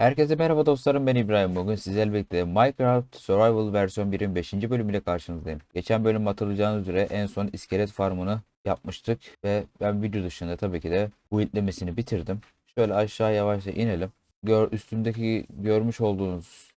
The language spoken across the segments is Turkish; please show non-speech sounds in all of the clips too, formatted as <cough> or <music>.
Herkese merhaba dostlarım ben İbrahim. Bugün sizlerle birlikte Minecraft Survival versiyon 1'in 5. bölümüyle karşınızdayım. Geçen bölüm hatırlayacağınız üzere en son iskelet farmını yapmıştık ve ben video dışında tabii ki de bu itlemesini bitirdim. Şöyle aşağı yavaşça inelim. Gör, üstündeki görmüş olduğunuz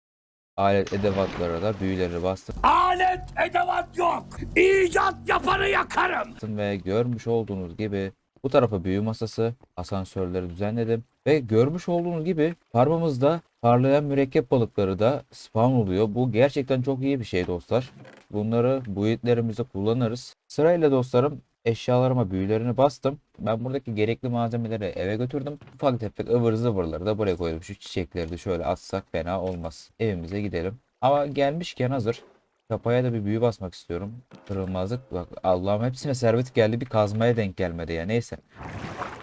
alet edevatlara da büyüleri bastım Alet edevat yok. İcat yapanı yakarım. ve görmüş olduğunuz gibi bu tarafa büyü masası, asansörleri düzenledim. Ve görmüş olduğunuz gibi farmımızda parlayan mürekkep balıkları da spawn oluyor. Bu gerçekten çok iyi bir şey dostlar. Bunları buildlerimizde kullanırız. Sırayla dostlarım eşyalarıma büyülerini bastım. Ben buradaki gerekli malzemeleri eve götürdüm. Ufak tefek ıvır zıvırları da buraya koydum. Şu çiçekleri de şöyle atsak fena olmaz. Evimize gidelim. Ama gelmişken hazır. Kapaya da bir büyü basmak istiyorum. Kırılmazlık. Bak Allah'ım hepsine servet geldi bir kazmaya denk gelmedi ya. Neyse.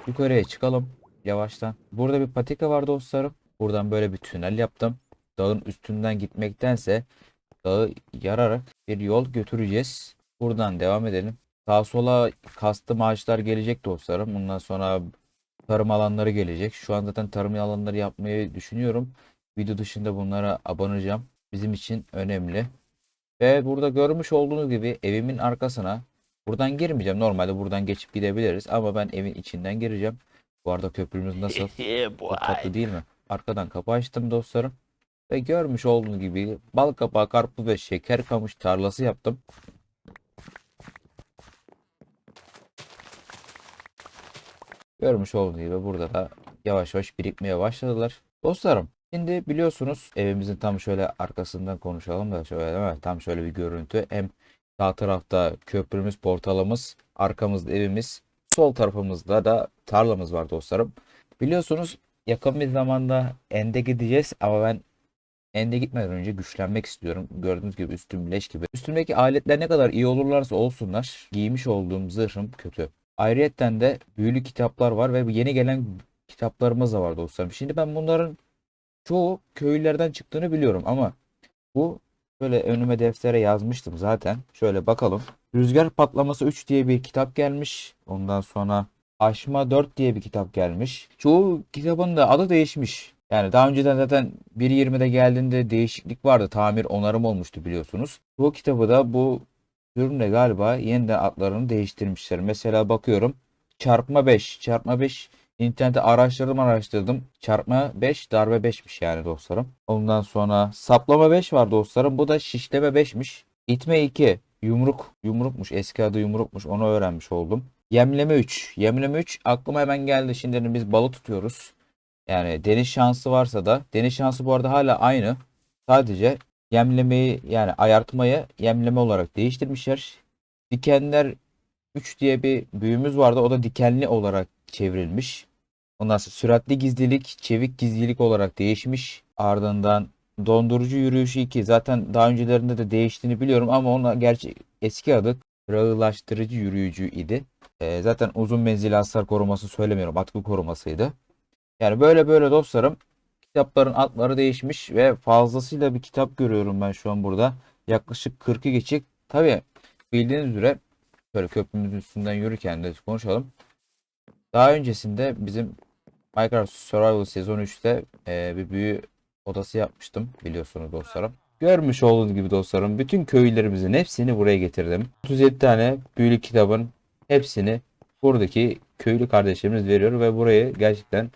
Yukarıya çıkalım. Yavaştan. Burada bir patika var dostlarım. Buradan böyle bir tünel yaptım. Dağın üstünden gitmektense dağı yararak bir yol götüreceğiz. Buradan devam edelim. Sağa sola kastım ağaçlar gelecek dostlarım. Bundan sonra tarım alanları gelecek. Şu an zaten tarım alanları yapmayı düşünüyorum. Video dışında bunlara abanacağım. Bizim için önemli. Ve burada görmüş olduğunuz gibi evimin arkasına buradan girmeyeceğim. Normalde buradan geçip gidebiliriz ama ben evin içinden gireceğim. Bu arada köprümüz nasıl? <laughs> Çok tatlı değil mi? Arkadan kapı açtım dostlarım. Ve görmüş olduğunuz gibi bal kabağı, karpuz ve şeker kamış tarlası yaptım. Görmüş olduğunuz gibi burada da yavaş yavaş birikmeye başladılar. Dostlarım şimdi biliyorsunuz evimizin tam şöyle arkasından konuşalım da şöyle değil mi? Tam şöyle bir görüntü. Hem sağ tarafta köprümüz, portalımız, arkamızda evimiz, sol tarafımızda da tarlamız var dostlarım. Biliyorsunuz yakın bir zamanda End'e gideceğiz ama ben End'e gitmeden önce güçlenmek istiyorum. Gördüğünüz gibi üstüm leş gibi. Üstümdeki aletler ne kadar iyi olurlarsa olsunlar giymiş olduğum zırhım kötü. Ayrıyetten de büyülü kitaplar var ve yeni gelen kitaplarımız da var dostlarım. Şimdi ben bunların çoğu köylülerden çıktığını biliyorum ama bu böyle önüme deftere yazmıştım zaten. Şöyle bakalım. Rüzgar Patlaması 3 diye bir kitap gelmiş. Ondan sonra Aşma 4 diye bir kitap gelmiş. Çoğu kitabın da adı değişmiş. Yani daha önceden zaten 1.20'de geldiğinde değişiklik vardı. Tamir onarım olmuştu biliyorsunuz. Bu kitabı da bu ürünle galiba yeniden adlarını değiştirmişler. Mesela bakıyorum çarpma 5. Çarpma 5 internette araştırdım araştırdım. Çarpma 5 darbe 5'miş yani dostlarım. Ondan sonra saplama 5 var dostlarım. Bu da şişleme 5'miş. İtme 2. Yumruk. Yumrukmuş. Eski adı yumrukmuş. Onu öğrenmiş oldum. Yemleme 3. Yemleme 3 aklıma hemen geldi. Şimdi biz balık tutuyoruz. Yani deniz şansı varsa da deniz şansı bu arada hala aynı. Sadece yemlemeyi yani ayartmayı yemleme olarak değiştirmişler. Dikenler 3 diye bir büyümüz vardı. O da dikenli olarak çevrilmiş. Ondan sonra süratli gizlilik, çevik gizlilik olarak değişmiş. Ardından dondurucu yürüyüşü 2. Zaten daha öncelerinde de değiştiğini biliyorum ama ona gerçi eski adı kırağılaştırıcı yürüyücü idi. Ee, zaten uzun menzilli hasar koruması söylemiyorum. Atkı korumasıydı. Yani böyle böyle dostlarım kitapların adları değişmiş ve fazlasıyla bir kitap görüyorum ben şu an burada. Yaklaşık 40'ı geçik. Tabii bildiğiniz üzere şöyle köprümüzün üstünden yürürken de konuşalım. Daha öncesinde bizim Minecraft Survival sezon 3'te e, bir büyü odası yapmıştım biliyorsunuz dostlarım. Görmüş olduğunuz gibi dostlarım bütün köylerimizin hepsini buraya getirdim. 37 tane büyülü kitabın hepsini buradaki köylü kardeşlerimiz veriyor ve burayı gerçekten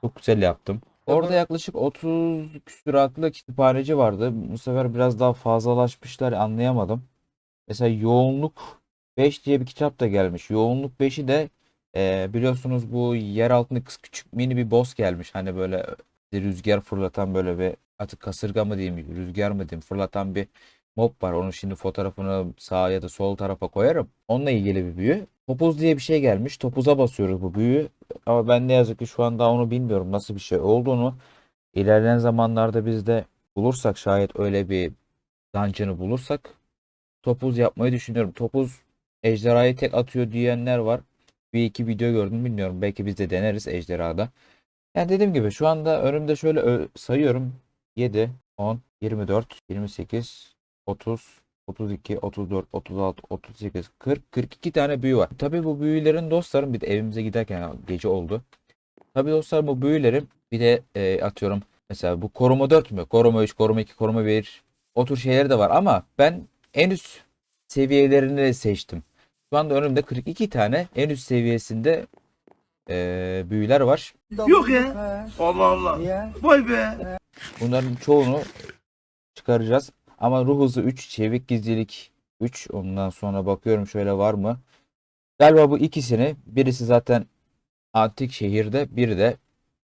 çok güzel yaptım. Orada yaklaşık 30 küsuratlı kütüphaneci vardı. Bu sefer biraz daha fazlalaşmışlar anlayamadım. Mesela yoğunluk 5 diye bir kitap da gelmiş. Yoğunluk 5'i de e, biliyorsunuz bu yer altında küçük mini bir boss gelmiş. Hani böyle rüzgar fırlatan böyle bir artık kasırga mı diyeyim rüzgar mı diyeyim fırlatan bir mob var. Onun şimdi fotoğrafını sağa ya da sol tarafa koyarım. Onunla ilgili bir büyü. Topuz diye bir şey gelmiş. Topuza basıyoruz bu büyüyü. Ama ben ne yazık ki şu an daha onu bilmiyorum nasıl bir şey olduğunu. İlerleyen zamanlarda biz de bulursak şayet öyle bir dungeon'ı bulursak topuz yapmayı düşünüyorum. Topuz ejderhayı tek atıyor diyenler var. Bir iki video gördüm bilmiyorum. Belki biz de deneriz ejderhada. Yani dediğim gibi şu anda önümde şöyle sayıyorum. 7, 10, 24, 28, 30, 32, 34, 36, 38, 40, 42 tane büyü var. Tabii bu büyülerin dostlarım bir de evimize giderken gece oldu. Tabii dostlar bu büyülerin bir de e, atıyorum Mesela bu koruma 4 mü? Koruma 3, koruma 2, koruma 1. O tür şeyleri de var ama ben en üst seviyelerini seçtim. Şu anda önümde 42 tane en üst seviyesinde eee, büyüler var. Yok ya. Allah Allah. Vay be. Bunların çoğunu çıkaracağız. Ama ruh hızı 3, çevik gizlilik 3. Ondan sonra bakıyorum şöyle var mı? Galiba bu ikisini birisi zaten antik şehirde biri de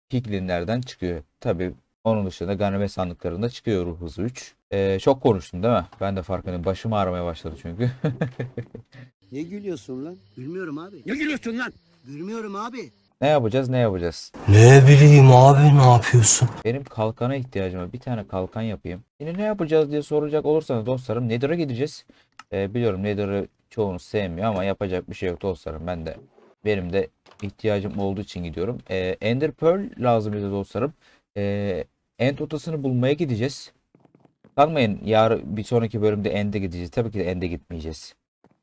Piglinlerden çıkıyor. Tabi onun dışında ganimet sandıklarında çıkıyor ruh hızı 3. Ee, çok konuştum değil mi? Ben de farkındayım. Başım ağrımaya başladı çünkü. <laughs> Ne gülüyorsun lan? Gülmüyorum abi. Ne gülüyorsun lan? Gülmüyorum abi. ne yapacağız ne yapacağız? Ne bileyim abi ne yapıyorsun? Benim kalkana ihtiyacım var. Bir tane kalkan yapayım. Yine ne yapacağız diye soracak olursanız dostlarım Nether'a gideceğiz. Ee, biliyorum Nether'ı çoğunuz sevmiyor ama yapacak bir şey yok dostlarım. Ben de benim de ihtiyacım olduğu için gidiyorum. Ee, Ender Pearl lazım bize dostlarım. Ee, End otasını bulmaya gideceğiz. Sanmayın yarın bir sonraki bölümde End'e gideceğiz. Tabii ki de End'e gitmeyeceğiz.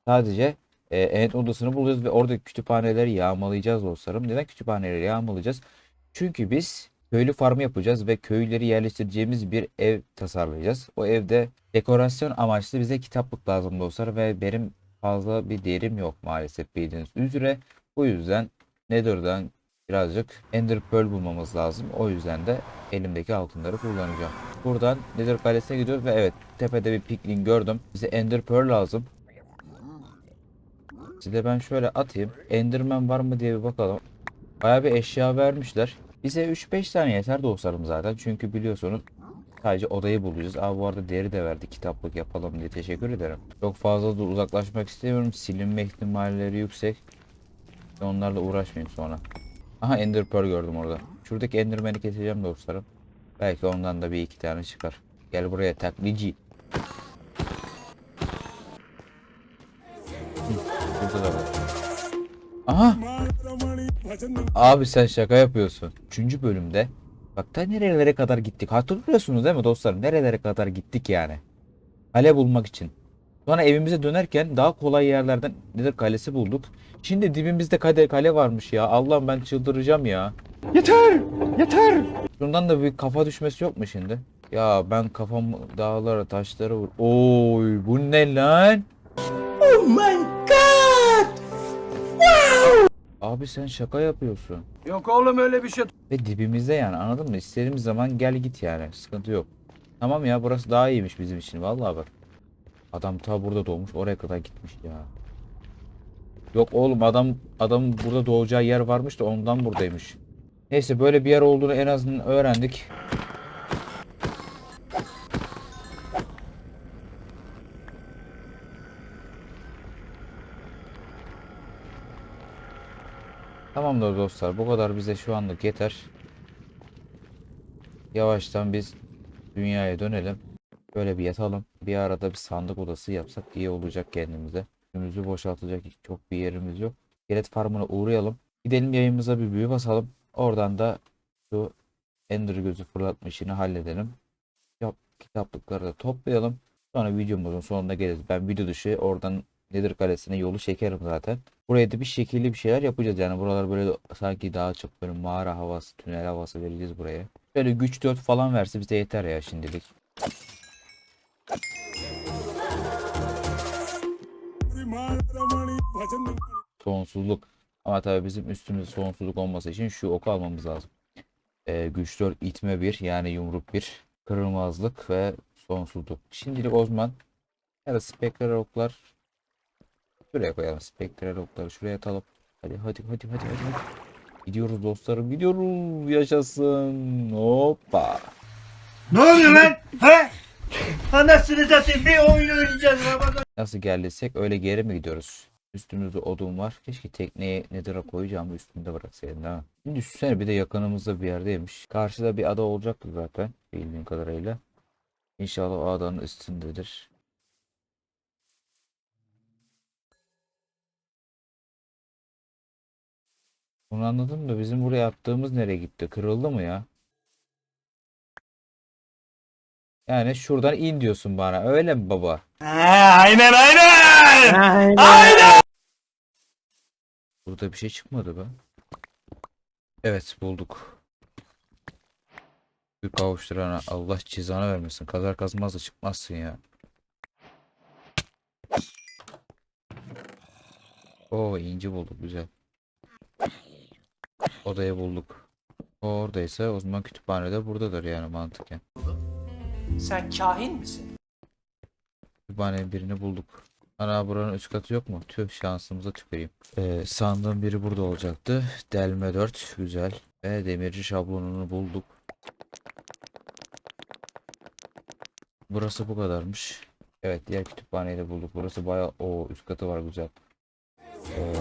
Sadece e, End odasını bulacağız ve oradaki kütüphaneleri yağmalayacağız dostlarım. Neden kütüphaneleri yağmalayacağız? Çünkü biz köylü farmı yapacağız ve köyleri yerleştireceğimiz bir ev tasarlayacağız. O evde dekorasyon amaçlı bize kitaplık lazım dostlar ve benim fazla bir değerim yok maalesef bildiğiniz üzere. Bu yüzden Nether'dan birazcık Ender Pearl bulmamız lazım. O yüzden de elimdeki altınları kullanacağım. Buradan Nether Kalesi'ne gidiyoruz ve evet tepede bir piglin gördüm. Bize Ender Pearl lazım. Size ben şöyle atayım. Enderman var mı diye bir bakalım. Bayağı bir eşya vermişler. Bize 3-5 tane yeter dostlarım zaten. Çünkü biliyorsunuz sadece odayı bulacağız. Aa bu arada deri de verdi kitaplık yapalım diye teşekkür ederim. Çok fazla da uzaklaşmak istemiyorum. Silinme ihtimalleri yüksek. Onlarla uğraşmayayım sonra. Aha Ender Pearl gördüm orada. Şuradaki Enderman'i keseceğim dostlarım. Belki ondan da bir iki tane çıkar. Gel buraya taklici. Aha! Abi sen şaka yapıyorsun. Üçüncü bölümde bak ta nerelere kadar gittik. Hatırlıyorsunuz değil mi dostlarım? Nerelere kadar gittik yani. Kale bulmak için. Sonra evimize dönerken daha kolay yerlerden nedir kalesi bulduk. Şimdi dibimizde kale, kale varmış ya. Allah'ım ben çıldıracağım ya. Yeter. Yeter. Şundan da bir kafa düşmesi yok mu şimdi? Ya ben kafam dağlara taşlara vur. Oy bu ne lan? Oh my Abi sen şaka yapıyorsun. Yok oğlum öyle bir şey. Ve dibimizde yani anladın mı? İstediğimiz zaman gel git yani. Sıkıntı yok. Tamam ya burası daha iyiymiş bizim için. Vallahi bak. Adam ta burada doğmuş. Oraya kadar gitmiş ya. Yok oğlum adam adam burada doğacağı yer varmış da ondan buradaymış. Neyse böyle bir yer olduğunu en azından öğrendik. Tamamdır dostlar. Bu kadar bize şu anlık yeter. Yavaştan biz dünyaya dönelim. Böyle bir yatalım. Bir arada bir sandık odası yapsak iyi olacak kendimize. Önümüzü boşaltacak çok bir yerimiz yok. Gelet farmına uğrayalım. Gidelim yayımıza bir büyü basalım. Oradan da şu Ender gözü fırlatma işini halledelim. Yap, kitaplıkları da toplayalım. Sonra videomuzun sonuna geliriz. Ben video dışı oradan Nedir Kalesi'ne yolu çekerim zaten. Buraya da bir şekilli bir şeyler yapacağız. Yani buralar böyle sanki daha çok böyle mağara havası, tünel havası vereceğiz buraya. Böyle güç 4 falan verse bize yeter ya şimdilik. Sonsuzluk. Ama tabii bizim üstümüzde sonsuzluk olması için şu oku almamız lazım. Ee, güç 4 itme 1 yani yumruk 1 kırılmazlık ve sonsuzluk. Şimdilik Osman ya da spektral oklar şuraya koyalım. Spektral okları şuraya atalım. Hadi hadi hadi hadi hadi. hadi. Gidiyoruz dostlarım gidiyoruz. Yaşasın. Hoppa. Ne oluyor lan? He? Anasını satayım bir oyun oynayacağız. Nasıl geldiysek öyle geri mi gidiyoruz? Üstümüzde odun var. Keşke tekneye nedir'a koyacağımı üstünde bıraksaydım mi? Şimdi düşünsene bir de yakınımızda bir yerdeymiş. Karşıda bir ada olacaktı zaten bildiğim kadarıyla. İnşallah o adanın üstündedir. Bunu anladım da bizim buraya attığımız nereye gitti? Kırıldı mı ya? Yani şuradan in diyorsun bana. Öyle mi baba? aynen aynen. Burada bir şey çıkmadı be. Evet bulduk. Bir kavuşturana Allah cezanı vermesin. Kazar kazmaz da çıkmazsın ya. Oo inci bulduk güzel. Odayı bulduk. O oradaysa o zaman kütüphanede buradadır yani mantıken. Sen kahin misin? Kütüphanenin birini bulduk. Ana buranın üst katı yok mu? Tüh şansımıza tüküreyim. Ee, sandığım biri burada olacaktı. Delme 4 güzel. Ve demirci şablonunu bulduk. Burası bu kadarmış. Evet diğer kütüphaneyi de bulduk. Burası bayağı o üst katı var güzel. Ee,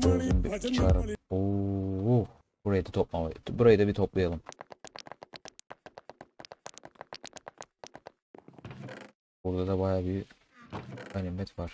gördüm bir çarp. Oo, burayı da toplama. Burayı da bir toplayalım. Burada da bayağı bir ganimet var.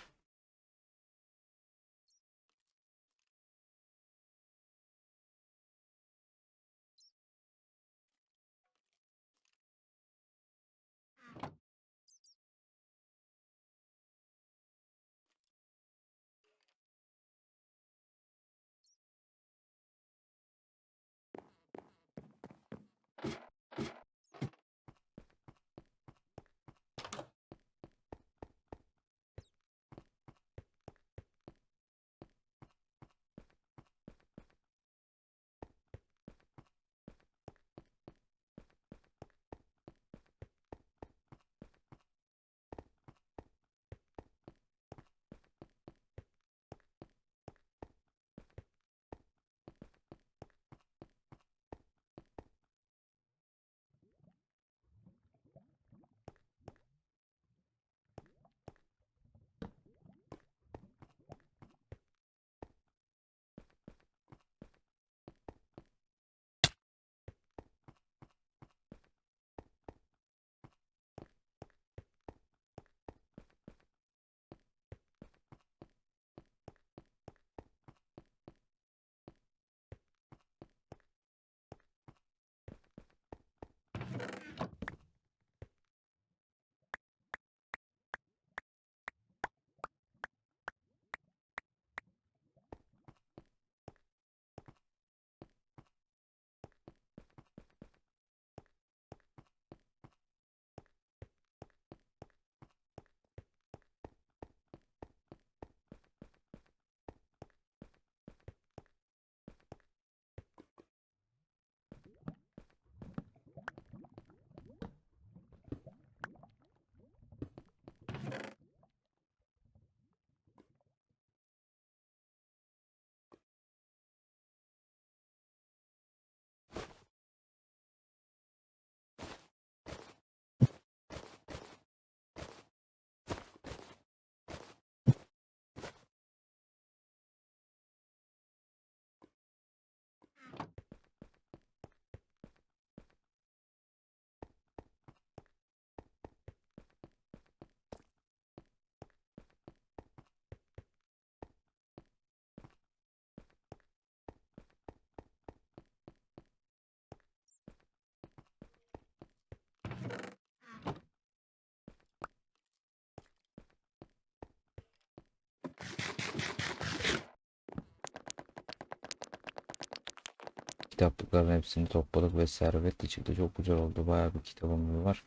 Kitaplıkların hepsini topladık ve servetle çıktı. Çok güzel oldu. Bayağı bir kitabım var.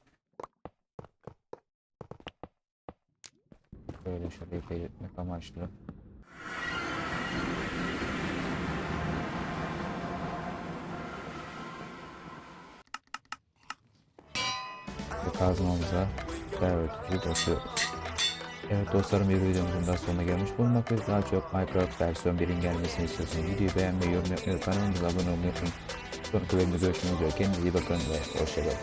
Böyle şöyle belirtmek amaçlı. Kazmamıza servet basıyor. Evet dostlarım bir videomuzun daha sonuna gelmiş bulunmaktayız. Daha çok Minecraft versiyon 1'in gelmesini istiyorsanız videoyu beğenmeyi, yorum yapmayı kanalımıza abone olmayı unutmayın. Sonraki bölümde görüşmek üzere. Kendinize iyi bakın ve hoşçakalın.